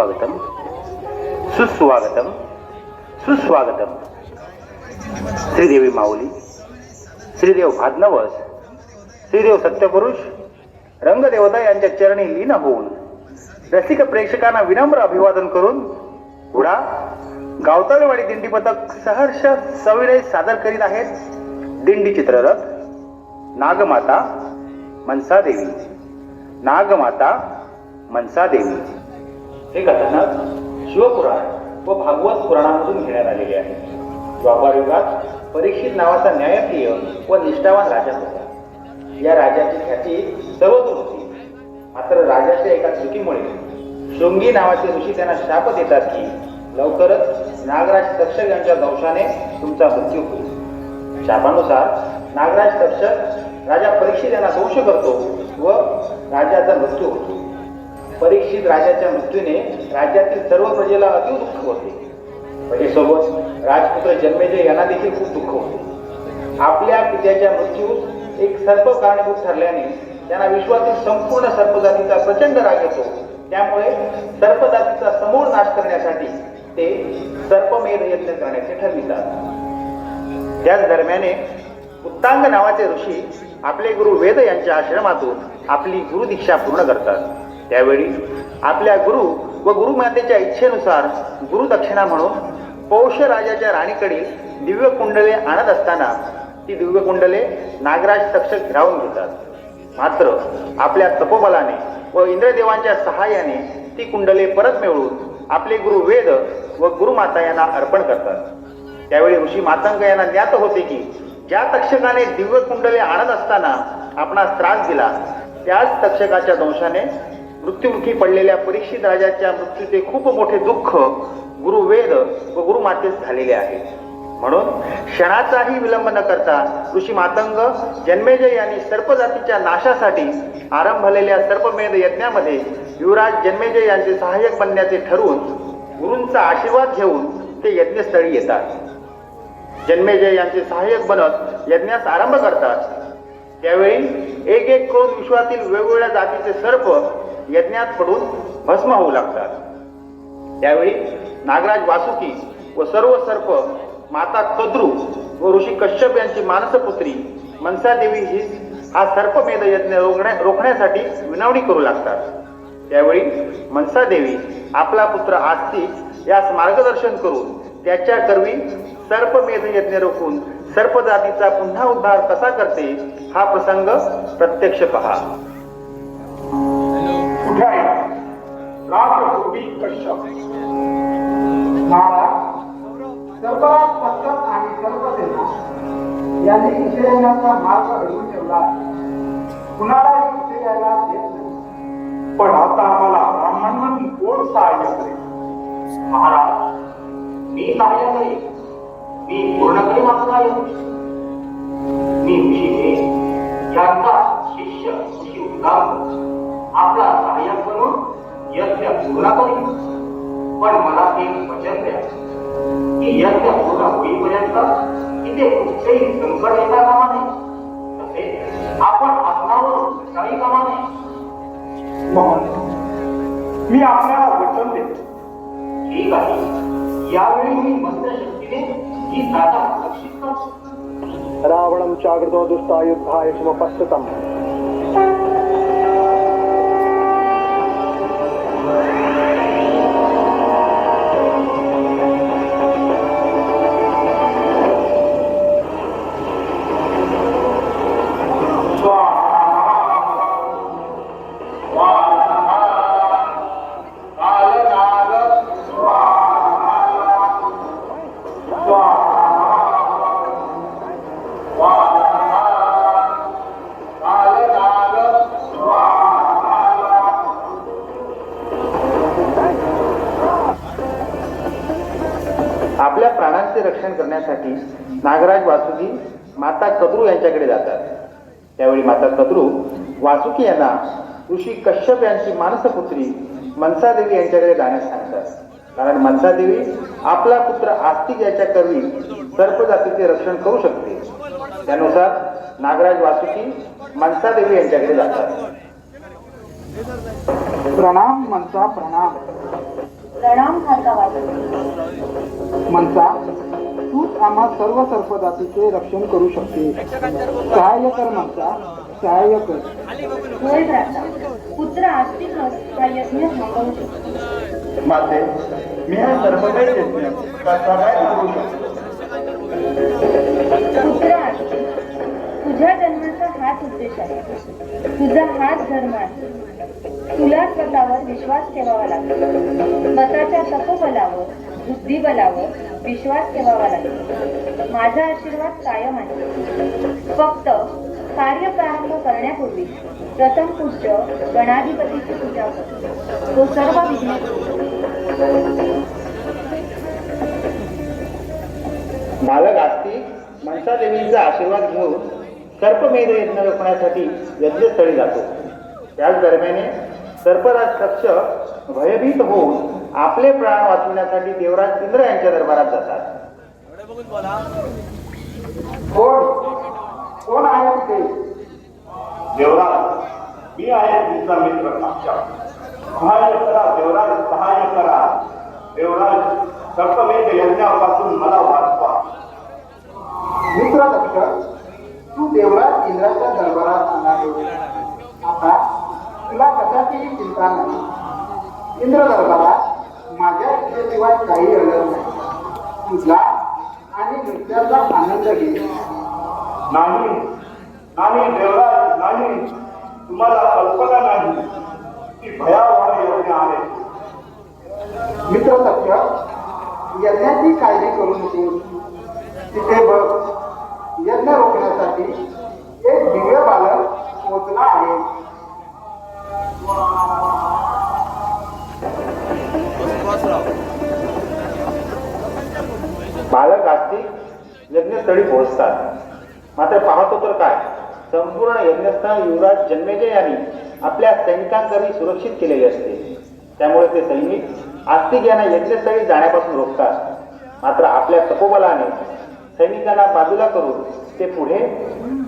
सुस्वागतम। सुस्वागतम। सुस्वागतम। श्रीदेवी माऊली श्रीदेव भादनवस श्रीदेव सत्यपुरुष रंगदेवता यांच्या चरणी लीन होऊन रसिक प्रेक्षकांना विनम्र अभिवादन करून उडा गावताळवाडी दिंडी पथक सहर्ष सविनय सादर करीत आहेत दिंडी चित्ररथ नागमाता मनसादेवी नागमाता मनसादेवी हे कथानक शिवपुराण व भागवत पुराणामधून घेण्यात आलेले आहे. द्वापार युगात परीक्षित नावाचा न्यायप्रिय व निष्ठावान राजा होता. या राजाची ख्याती सर्वदूर होती. मात्र राजाच्या एका चुकीमुळे शृंगी नावाचे ऋषी त्यांना शाप देतात की लवकरच नागराज तक्षक यांच्या दंशाने तुमचा मृत्यू होईल. शापानुसार नागराज तक्षक राजा परीक्षित यांना दोष करतो व राजाचा मृत्यू होतो. परीक्षित राजाच्या मृत्यूने राज्यातील सर्व प्रजेला अति दुःख होते. प्रजेसोबत राजपुत्र जन्मेजय यांना देखील खूप दुःख होते. आपल्या पित्याच्या मृत्यूत एक सर्प कारणीभूत ठरल्याने त्यांना विश्वातील संपूर्ण सर्पजातीचा प्रचंड राग येतो. त्यामुळे सर्पजातीचा समूळ नाश करण्यासाठी ते सर्पमेध यत्न करण्याचे ठरवितात. त्याच दरम्याने उत्तांग नावाचे ऋषी आपले गुरु वेद यांच्या आश्रमातून आपली गुरुदीक्षा पूर्ण करतात. त्यावेळी आपल्या गुरु व गुरुमातेच्या इच्छेनुसार गुरुदक्षिणा म्हणून पौष राजाच्या राणीकडील दिव्य कुंडले आणत असताना ती दिव्य कुंडले नागराज तक्षक हिरावून घेतात. मात्र आपल्या तपोबलाने व इंद्रदेवांच्या सहाय्याने ती कुंडले परत मिळवून आपले गुरु वेद व गुरुमाता यांना अर्पण करतात. त्यावेळी ऋषी मातंग यांना ज्ञात होते की ज्या तक्षकाने दिव्य कुंडले आणत असताना आपणास त्रास दिला त्याच तक्षकाच्या दंशाने मृत्युमुखी पडलेल्या परीक्षित राजाच्या मृत्यूचे खूप मोठे दुःख गुरु वेद व गुरुमातेस झालेले आहे. म्हणून क्षणाचाही विलंब न करता ऋषी मातंग जन्मेजय यांनी सर्पजातीच्या नाशासाठी आरंभलेल्या सर्पमेध यज्ञामध्ये युवराज जन्मेजय यांचे सहाय्यक बनण्याचे ठरवून गुरूंचा आशीर्वाद घेऊन ते यज्ञस्थळी येतात. जन्मेजय यांचे सहाय्यक बनत यज्ञास आरंभ करतात. त्यावेळी एक एक करून विश्वातील वेगवेगळ्या जातीचे सर्प यज्ञात पडून भस्म होऊ लागतात. त्यावेळी नागराज वासुकी व सर्व सर्प माता कद्रू व ऋषी कश्यप यांची मानसपुत्री मनसादेवी ही हा सर्पमेध यज्ञ रोखण्या रोखण्यासाठी विनवणी करू लागतात. त्यावेळी मनसादेवी आपला पुत्र आस्तिक यास मार्गदर्शन करून त्याच्या कर्वी सर्पमेध यज्ञ रोखून सर्प जातीचा पुन्हा उद्धार कसा करते हा प्रसंग प्रत्यक्ष पहा. कुठे आहे? महाराज यांनी मार्ग घडवून ठेवला कुणाला कुणालाही देत नाही. पण आता आम्हाला ब्राह्मण म्हणून कोण सहाय्य करेल? महाराज मी सहाय्य नाही मी पूर्ण करीन आपला यज्ञ मी ऋषी यांचा शिष्य उद्गार आपला सहाय्यक बनून यज्ञ पूर्ण करीन. पण मला एक वचन द्या. की यज्ञ पूर्ण होईपर्यंत इथे कुठचेही संकट येता कामा नये. तसेच आपण आत्मावरून काही कामा नये. मोहन मी आपल्याला वचन देतो. ठीक आहे. यावेळी मी रावणं चाग्रतो दुष्टायुद्धाय समपस्ततम् जातात त्यावेळी माता कद्रू वासुकी यांना ऋषी कश्यप यांची मानसपुत्री मनसादेवी यांच्याकडे जाण्यास सांगतात. कारण मनसादेवी आपला पुत्र आस्तिक याच्या करवी सर्पजातीचे रक्षण करू शकते. त्यानुसार नागराज वासुकी मनसादेवी यांच्याकडे जातात. प्रणाम मनसा प्रणाम. प्रणाम मनसा तूच आम्हा सर्व सर्पजातीचे रक्षण करू शकते. सहाय्य कर मनसा सहाय्य कर पुत्र आस्तिकच हा यज्ञ माते मी हा सर्वकाही यज्ञ कसा काय करू शकतो? पुत्र आस्तिक तुझ्या जन्माचा हाच उद्देश आहे. तुझा हाच धर्म आहे. तुला स्वतःवर विश्वास ठेवावा लागतो. स्वतःच्या तपोबलावर बुद्धिबलावर विश्वास ठेवावा लागतो. माझा आशीर्वाद कायम आहे. फक्त कार्य प्रारंभ करण्यापूर्वी प्रथम पूज्य गणाधिपतीची पूजा करतो तो सर्व विघ्न मालक आस्तिक मनसा देवींचा आशीर्वाद घेऊन सर्पमेध यज्ञ रोखण्यासाठी यज्ञस्थळी जातो. त्याच दरम्याने सर्पराज कक्ष भयभीत होऊन आपले प्राण वाचविण्यासाठी देवराज इंद्र यांच्या दरबारात जातात. कोण? कोण आहे तिथे? देवराज मी आहे तुमचा मित्र सहाय्य करा देवराज सहाय्य करा. देवराज सर्पमेध यज्ञापासून मला वाचवा. मित्र दक्ष तू देवराज इंद्राच्या दरबारात आला आता तुला कशाचीही चिंता नाही. इंद्र दरबारात माझ्या इच्छेशिवाय काही अडत नाही. तुझा आणि नृत्याचा आनंद घे. नाही नाही देवराज नाही. तुम्हाला कल्पना नाही. की भयावह यज्ञ आहे. मित्र दक्ष यज्ञाची काळजी करू नकोस. तिथे बघ यज्ञ रोखण्यासाठी स्थळी पोहोचतात. मात्र पाहतो तर काय? संपूर्ण यज्ञस्थान युवराज जन्मेजय यांनी आपल्या सैनिकांकरवी सुरक्षित केलेले असते. त्यामुळे ते सैनिक आस्तिक यांना यज्ञस्थळी जाण्यापासून रोखतात. मात्र आपल्या तपोबलाने सैनिकांना बाजूला करून ते पुढे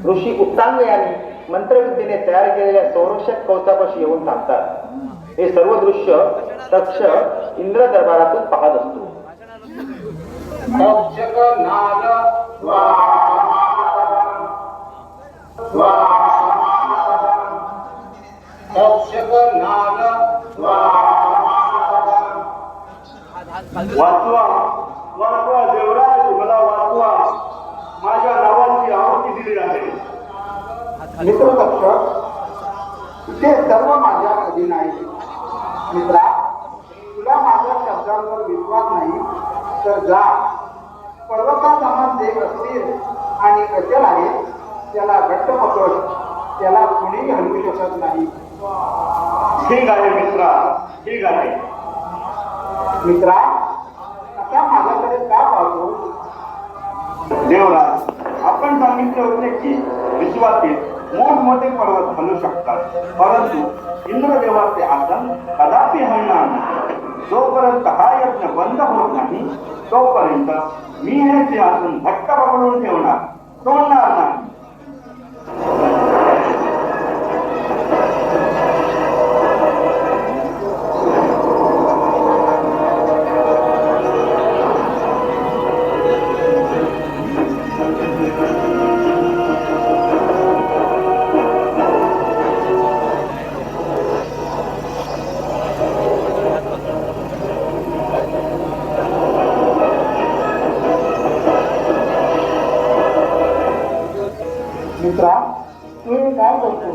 ऋषी उत्तांग यांनी मंत्रविद्येने तयार केलेल्या संरक्षक कवचापाशी येऊन थांबतात. हे सर्व दृश्य तक्ष इंद्र दरबारातून पाहत असतो. तक्षक नाग तक्षक नाग वाचवा वाचवा देवराज मला वाचवा माझ्या नावाची आहुती दिली आहे मित्र दक्ष इथे सर्व माझ्या अधीन आहे मित्रा तुला माझ्या शब्दांवर विश्वास नाही तर जा पर्वतासमान देव असतील आणि अचल आहे त्याला घट्ट पकड त्याला कुणीही हलवू शकत नाही. ठीक आहे मित्रा ठीक आहे मित्रा आता माझ्याकडे का पाहतो? देवराज आपण सांगितले होते की विश्वातील मोठमोठे पर्वत हलू शकतात. परंतु इंद्रदेवाचे आसन जोपर्यंत हा यज्ञ बंद होत नाही तोपर्यंत मी हे ते धक्का घट्ट पकडून ठेवणार तोडणार नाही. काय करतो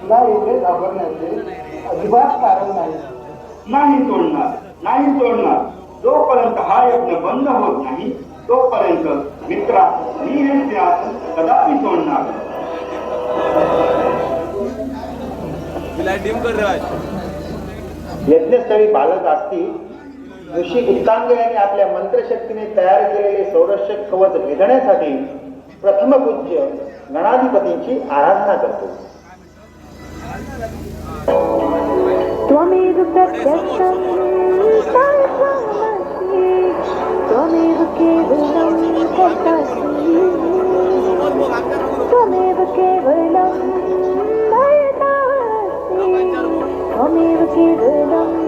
तुला एवढे घाबरण्याचे अजिबात कारण नाही नाही तोडणार नाही तोडणार जोपर्यंत हा यज्ञ बंद होत नाही तोपर्यंत मित्रा मी हे ते कदापि तोडणार यज्ञस्थळी बालक असती ऋषी उत्तांग यांनी आपल्या मंत्रशक्तीने तयार केलेले संरक्षक कवच भेदण्यासाठी प्रथम पूज्य गणाधिपतींची आराधना करतो त्वमेव प्रत्यक्षं साक्षामसि त्वमेव केवलं कर्तासि त्वमेव केवलं भयतासि त्वमेव केवलं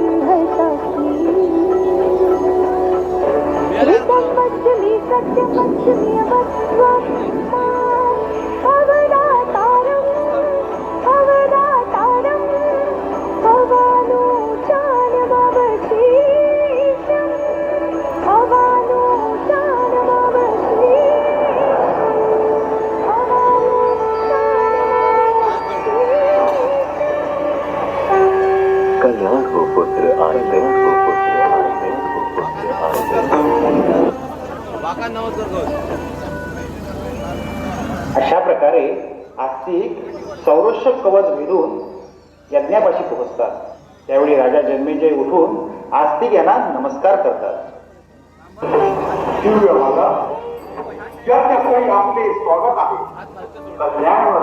Паче, паче, паче, паче, паче, паче, आकर्षक कवच भिडून यज्ञापाशी पोहोचतात. त्यावेळी राजा जन्मेजय उठून आस्तिक यांना नमस्कार करतात. दिव्य माता या त्यावेळी आपले स्वागत आहे. कल्याणवर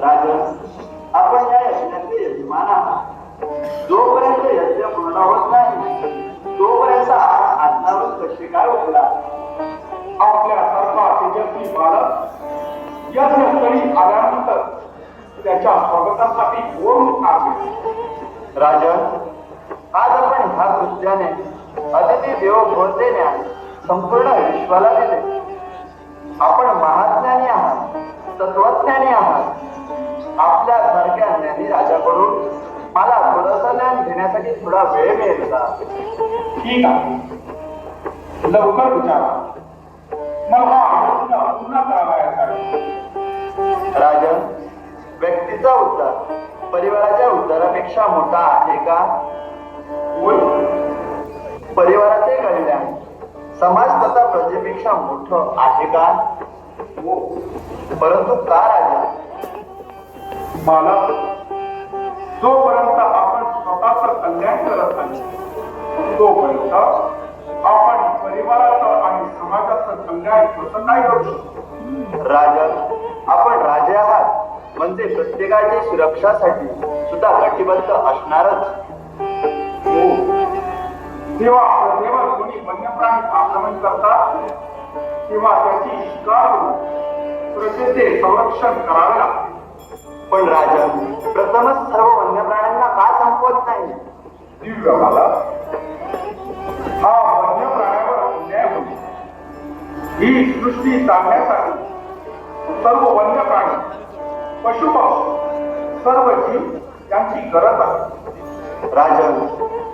राजन आपण या यज्ञाचे यजमान आहात. जोपर्यंत यज्ञ पूर्ण होत नाही तोपर्यंत आज्ञावर कसे काय उठला आपल्या सर्व तेजस्वी बालक यज्ञस्थळी आल्यानंतर त्याच्या स्वागतासाठी कोण आहे राजन आज आपण ह्या कृत्याने अतिथी देव भोज संपूर्ण विश्वाला दिले. आपण महाज्ञानी आहात तत्वज्ञानी आहात. आपल्या सारख्या ज्ञानी राजाकडून मला थोडस ज्ञान घेण्यासाठी थोडा वेळ मिळेल का ठीक आहे. लवकर विचारा मला हा पूर्ण करावा राजन व्यक्तीचा उद्धार परिवाराच्या उद्धारापेक्षा मोठा आहे का? परिवाराचे कल्याण समाज तथा प्रजेपेक्षा मोठं आहे का? परंतु का राजा? मला जोपर्यंत आपण स्वतःच कल्याण करत नाही तोपर्यंत आपण परिवाराचं आणि समाजाचं कल्याण कसं काय करू शकतो? राजन आपण राजे आहात. म्हणजे प्रत्येकाच्या सुरक्षासाठी सुद्धा कटिबद्ध असणारच. हो. तेव्हा जेव्हा तुम्ही कोणी वन्यप्राणी आक्रमण करतात. तेव्हा त्याची शिकार करून प्रजेचे संरक्षण करावे लागते. पण राजा प्रथमच सर्व वन्य प्राण्यांना का संपवत नाही? दिव्य मला हा वन्य प्राण्यावर अन्याय होतो ही सृष्टी चालण्यासाठी सर्व वन्य प्राणी पशुपक्षी सर्व जीव यांची गरज आहे. राजन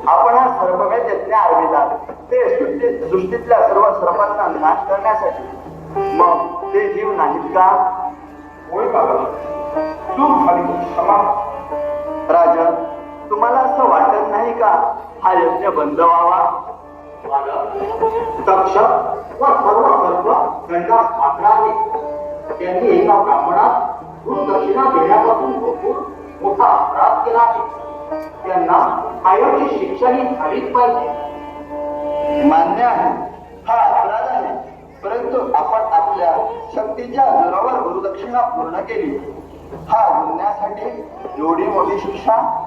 आपण हा सर्ववेद यज्ञ आरविलात ते सृष्टी सृष्टीतल्या सर्व सर्पांचा नाश करण्यासाठी मग ते जीव नाहीत का? होय बाबा. चूक झाली क्षमा. राजन तुम्हाला असं वाटत नाही का हा यज्ञ बंद व्हावा? दक्ष व सर्व सर्व त्यांनी एका ब्राह्मणात दक्षिणा घेण्यापासून भरपूर मोठा अपराध केला आहे त्यांना कायमची शिक्षाही झालीच पाहिजे मान्य आहे. हा अपराध आहे. परंतु आपण आपल्या शक्तीच्या जोरावर गुरुदक्षिणा पूर्ण केली. हा गुन्ह्यासाठी एवढी मोठी शिक्षा?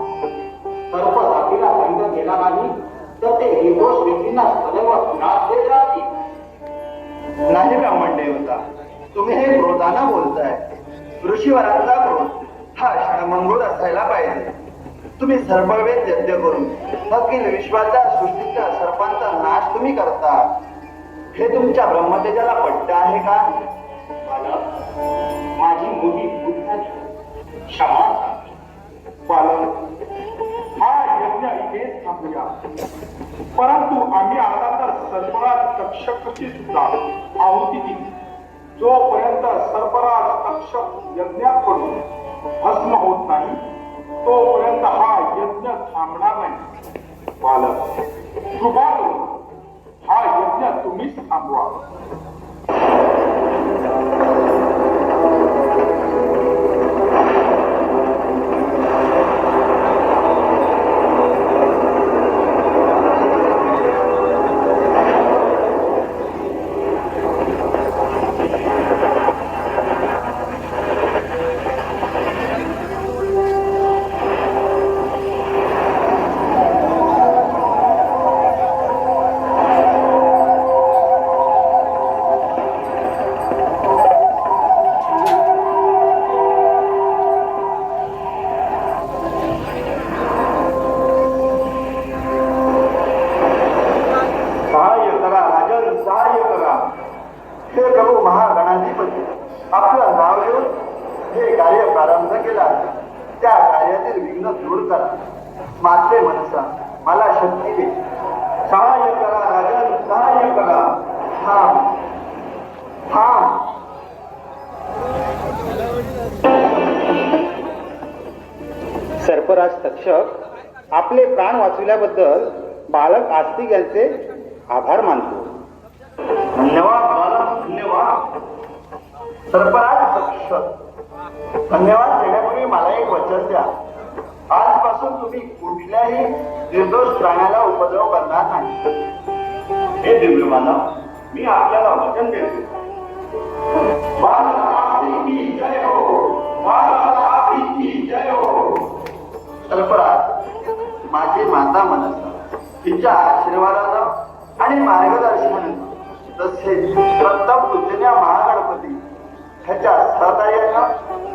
सर्व जातीला दंड केला नाही तर ते निर्दोष व्यक्तींना सदैव नाश देत राहतील. नाही ब्राह्मण देवता तुम्ही हे क्रोधानं बोलताय. ऋषीवरांचा क्रोध हा क्षणमंगूळ असायला पाहिजे. तुम्ही सर्पवेद यज्ञ करून अखिल विश्वाच्या सृष्टीच्या सर्पांचा नाश तुम्ही करता. हे तुमच्या ब्रह्मतेजाला पट्ट आहे का? बालक माझी मोठी भूल झाली क्षमा बालक हा यज्ञ इथेच थांबूया. परंतु आम्ही आता तर सर्वात तक्षकची सुद्धा आहुती दिली जोपर्यंत सर्पराज तक्षक यज्ञाकडून भस्म होत नाही तोपर्यंत हा यज्ञ थांबणार नाही. बालक कृपालो हा यज्ञ तुम्हीच थांबवा. हे प्रभू महागणाधिपती आपलं नाव घेऊन हे कार्य प्रारंभ केला. त्या कार्यातील विघ्न दूर करा. माझे मनसा मला शक्ती दे. सहाय्य करा राजन सहाय्य करा. हा हा सर्पराज तक्षक आपले प्राण वाचविल्याबद्दल बालक आस्तिक यांचे आभार मानतो. धन्यवाद देवा सर्पराज पक्ष. धन्यवाद देण्यापूर्वी मला एक वचन द्या. आजपासून तुम्ही कुठल्याही निर्दोष प्राण्याला उपद्रव करणार नाही. हे दिव्य मानव मी आपल्याला वचन देतो. हो. हो. माझी माता म्हणत तिच्या आशीर्वादानं आणि मार्गदर्शनानं तसेच प्रथम पूजन्या महागणपती ह्याच्या सहकार्यानं